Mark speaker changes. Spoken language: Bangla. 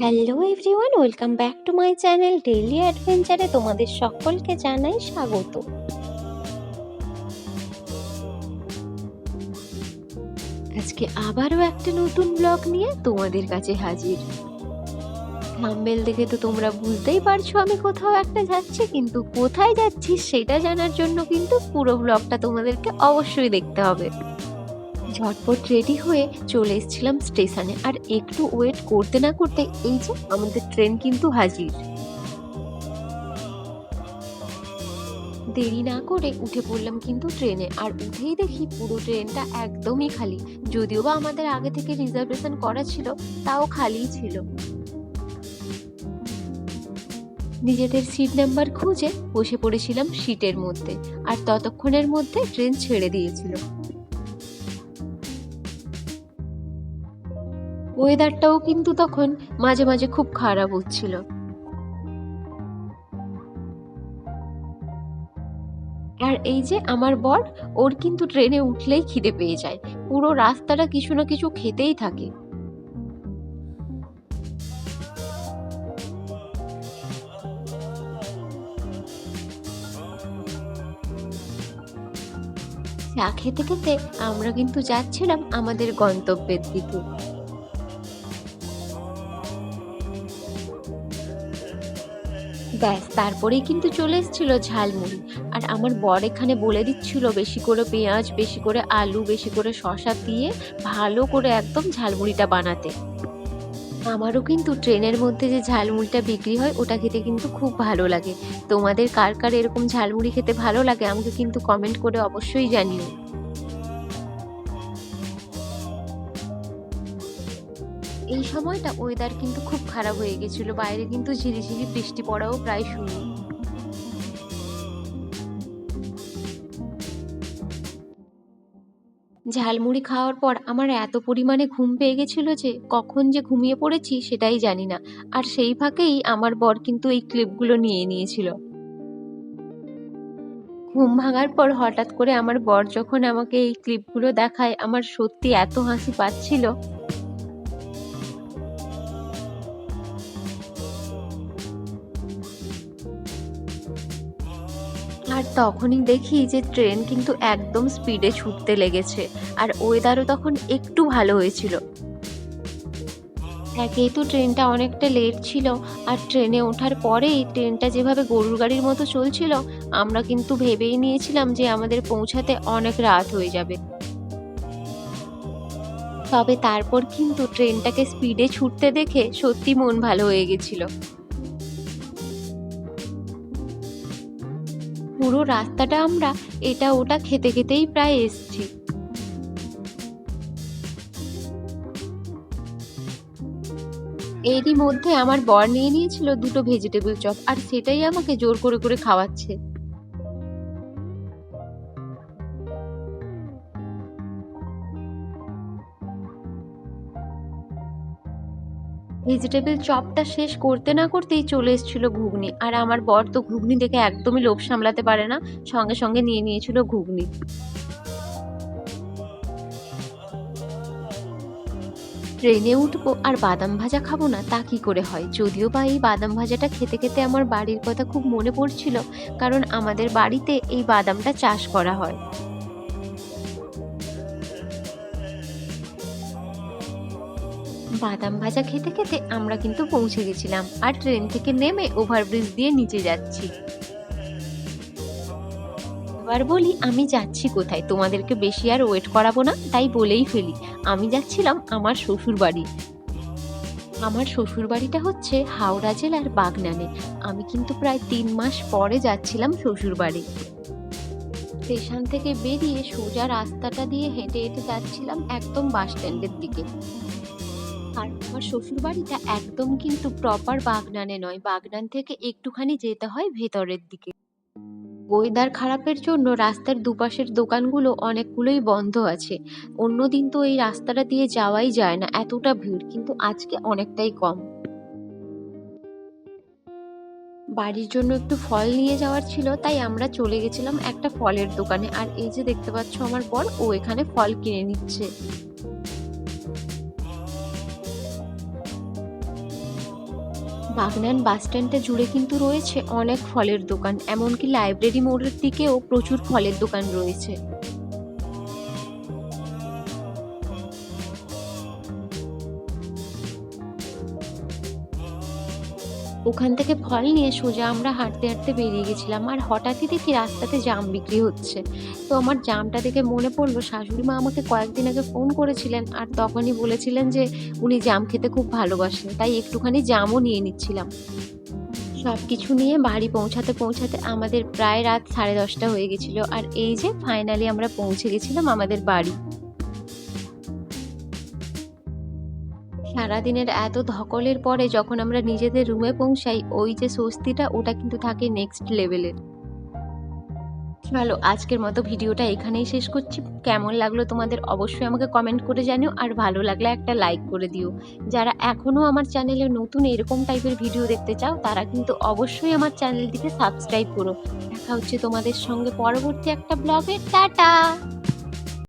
Speaker 1: Hello everyone welcome back to my channel daily অ্যাডভেঞ্চারে তোমাদের সকলকে জানাই স্বাগত। আজকে আবারও একটা নতুন ব্লগ নিয়ে তোমাদের কাছে হাজির। থাম্বেল দেখে তো তোমরা বুঝতেই পারছ আমি কোথাও একটা যাচ্ছি, কিন্তু কোথায় যাচ্ছি সেটা জানার জন্য কিন্তু পুরো ব্লগটা তোমাদেরকে অবশ্যই দেখতে হবে। ঝটপট রেডি হয়ে চলে এসেছিলাম স্টেশনে আর একটু ওয়েট করতে না করতে এই যে আমাদের ট্রেন কিন্তু হাজির। দেরি না করে উঠে পড়লাম কিন্তু ট্রেনে আর উঠেই দেখি পুরো ট্রেনটা একদমই খালি। যদিও বা আমাদের আগে থেকে রিজার্ভেশন করা ছিল, তাও খালিই ছিল। নিজেদের সিট নাম্বার খুঁজে বসে পড়েছিলাম সিটের মধ্যে। আর ততক্ষণের মধ্যে ট্রেন ছেড়ে দিয়েছিল। ওয়েদারটাও কিন্তু তখন মাঝে মাঝে খুব খারাপ হচ্ছিল। আর এই যে আমার বর, ওর কিন্তু ট্রেনে উঠলেই খিদে পেয়ে যায়। পুরো রাস্তাটা কিছু না কিছু খেতেই থাকে। চা খেতে খেতে আমরা কিন্তু যাচ্ছিলাম আমাদের গন্তব্যের দিকে। ব্যাস, তারপরেই কিন্তু চলে এসেছিল ঝালমুড়ি। আর আমার বর এখানে বলে দিচ্ছিল বেশি করে পেঁয়াজ, বেশি করে আলু, বেশি করে শশা দিয়ে ভালো করে একদম ঝালমুড়িটা বানাতে। আমারও কিন্তু ট্রেনের মধ্যে যে ঝালমুড়িটা বিক্রি হয়, ওটা খেতে কিন্তু খুব ভালো লাগে। তোমাদের কার কার এরকম ঝালমুড়ি খেতে ভালো লাগে, আমাকে কিন্তু কমেন্ট করে অবশ্যই জানিও। এই সময়টা ওয়েদার কিন্তু খুব খারাপ হয়ে গেছিল। বাইরে কিন্তু ঝিরিঝিরি বৃষ্টি পড়াও প্রায় শুরু। ঝালমুড়ি খাওয়ার পর আমার এত পরিমাণে ঘুম পেয়ে গেছিল যে কখন যে ঘুমিয়ে পড়েছি সেটাই জানি না। আর সেই ফাঁকেই আমার বর কিন্তু এই ক্লিপগুলো নিয়ে নিয়েছিল। ঘুম ভাঙার পর হঠাৎ করে আমার বর যখন আমাকে এই ক্লিপগুলো দেখায়, আমার সত্যি এত হাসি পাচ্ছিল। আর তখনই দেখি যে ট্রেন কিন্তু একদম স্পিডে ছুটতে লেগেছে আর ওয়েদারও তখন একটু ভালো হয়েছিল। একেই তো ট্রেনটা অনেকটা লেট ছিল আর ট্রেনে ওঠার পরেই ট্রেনটা যেভাবে গরুর গাড়ির মতো চলছিল, আমরা কিন্তু ভেবেই নিয়েছিলাম যে আমাদের পৌঁছাতে অনেক রাত হয়ে যাবে। তবে তারপর কিন্তু ট্রেনটাকে স্পিডে ছুটতে দেখে সত্যি মন ভালো হয়ে গেছিল। পুরো রাস্তাটা আমরা এটা ওটা খেতে খেতেই প্রায় এসছি। এরই মধ্যে আমার বর নিয়ে নিয়েছিল দুটো ভেজিটেবল চপ আর সেটাই আমাকে জোর করে করে খাওয়াচ্ছে। ভেজিটেবল চপটা শেষ করতে না করতেই চলে এসেছিল ঘুগনি। আর আমার বর তো ঘুগনি দেখে একদমই লোভ সামলাতে পারে না, সঙ্গে সঙ্গে নিয়ে নিয়েছিল ঘুগনি। ট্রেনে উঠবো আর বাদাম ভাজা খাব না, তা কি করে হয়? যদিও বা এই বাদাম ভাজাটা খেতে খেতে আমার বাড়ির কথা খুব মনে পড়ছিল, কারণ আমাদের বাড়িতে এই বাদামটা চাষ করা হয়। বাদাম ভাজা খেতে খেতে আমরা কিন্তু পৌঁছে গেছিলাম আর ট্রেন থেকে নেমে ওভারব্রিজ দিয়ে নিচে যাচ্ছি। এবার বলি, আমি যাচ্ছি কোথায়? তোমাদেরকে বেশি আর ওয়েট করাবো না, তাই বলেই ফেলি। আমি যাচ্ছিলাম আমার শ্বশুর বাড়ি আমার শ্বশুর বাড়িটা হচ্ছে হাওড়া জেলার বাগনানে। আমি কিন্তু প্রায় তিন মাস পরে যাচ্ছিলাম শ্বশুর বাড়ি স্টেশন থেকে বেরিয়ে সোজা রাস্তাটা দিয়ে হেঁটে হেঁটে যাচ্ছিলাম একদম বাস স্ট্যান্ডের দিকে। আর আমার শ্বশুর বাড়িটা একদম কিন্তু প্রপার বাগনানে নয়। বাগনান থেকে একটুখানি যেতে হয় ভেতরের দিকে। ওয়েদার খারাপের জন্য রাস্তার দুপাশের দোকানগুলো অনেকগুলোই বন্ধ আছে। অন্যদিন তো এই রাস্তাটা দিয়ে যাওয়াই যায় না, এতটা ভিড়, কিন্তু আজকে অনেকটাই কম। বাড়ির জন্য একটু ফল নিয়ে যাওয়ার ছিল, তাই আমরা চলে গেছিলাম একটা ফলের দোকানে। আর এই যে দেখতে পাচ্ছ আমার বর, ও এখানে ফল কিনে নিচ্ছে। বাগনান বাস স্ট্যান্ডটা জুড়ে কিন্তু রয়েছে অনেক ফলের দোকান, এমনকি লাইব্রেরি মোড়ের দিকেও প্রচুর ফলের দোকান রয়েছে। ওখান থেকে ফল নিয়ে সোজা আমরা হাঁটতে হাঁটতে বেরিয়ে গেছিলাম। আর হঠাৎই দেখি রাস্তাতে জাম বিক্রি হচ্ছে। তো আমার জামটা দেখে মনে পড়ল, শাশুড়ি মা আমাকে কয়েকদিন আগে ফোন করেছিলেন আর তখনই বলেছিলেন যে উনি জাম খেতে খুব ভালোবাসেন, তাই একটুখানি জামও নিয়ে নিচ্ছিলাম। সব কিছু নিয়ে বাড়ি পৌঁছাতে পৌঁছাতে আমাদের প্রায় রাত সাড়ে দশটা হয়ে গেছিল। আর এই যে ফাইনালি আমরা পৌঁছে গেছিলাম আমাদের বাড়ি। সারাদিনের এত ধকলের পরে যখন আমরা নিজেদের রুমে পৌঁছাই, ওই যে স্বস্তিটা, ওটা কিন্তু থাকে নেক্সট লেভেলের ভালো আজকের মতো ভিডিওটা এখানেই শেষ করছি। কেমন লাগল তোমাদের অবশ্যই আমাকে কমেন্ট করে জানিও, আর ভালো লাগলে একটা লাইক করে দিও। যারা এখনও আমার চ্যানেলে নতুন এরকম টাইপের ভিডিও দেখতে চাও, তারা কিন্তু অবশ্যই আমার চ্যানেলটিকে সাবস্ক্রাইব করো। দেখা হচ্ছে তোমাদের সঙ্গে পরবর্তী একটা ব্লগে টাটা!